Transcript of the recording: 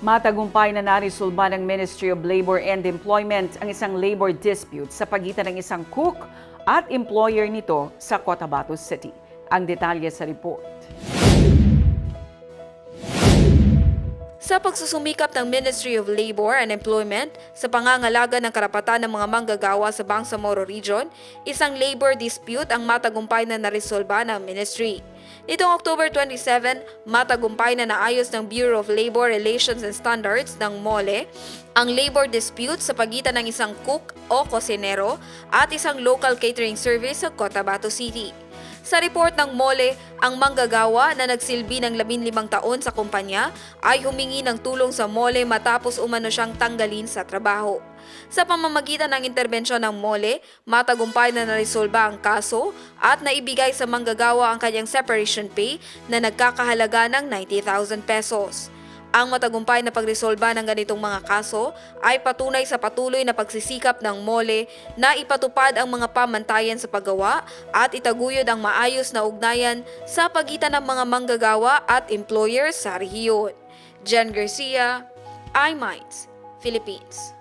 Matagumpay na narisolba ng Ministry of Labor and Employment ang isang labor dispute sa pagitan ng isang cook at employer nito sa Cotabato City. Ang detalye sa report. Sa pagsusumikap ng Ministry of Labor and Employment sa pangangalaga ng karapatan ng mga manggagawa sa Bangsamoro Region, isang labor dispute ang matagumpay na naresolba ng ministry. Nitong October 27, matagumpay na naayos ng Bureau of Labor Relations and Standards ng MOLE ang labor dispute sa pagitan ng isang cook o kosinero at isang local catering service sa Cotabato City. Sa report ng MOLE, ang manggagawa na nagsilbi ng 15 taon sa kumpanya ay humingi ng tulong sa MOLE matapos umano siyang tanggalin sa trabaho. Sa pamamagitan ng interbensyon ng MOLE, matagumpay na naresolba ang kaso at naibigay sa manggagawa ang kanyang separation pay na nagkakahalaga ng 90,000 pesos. Ang matagumpay na pagresolba ng ganitong mga kaso ay patunay sa patuloy na pagsisikap ng MOLE na ipatupad ang mga pamantayan sa paggawa at itaguyod ang maayos na ugnayan sa pagitan ng mga manggagawa at employers sa rehiyon. Jen Garcia, iMinds, Philippines.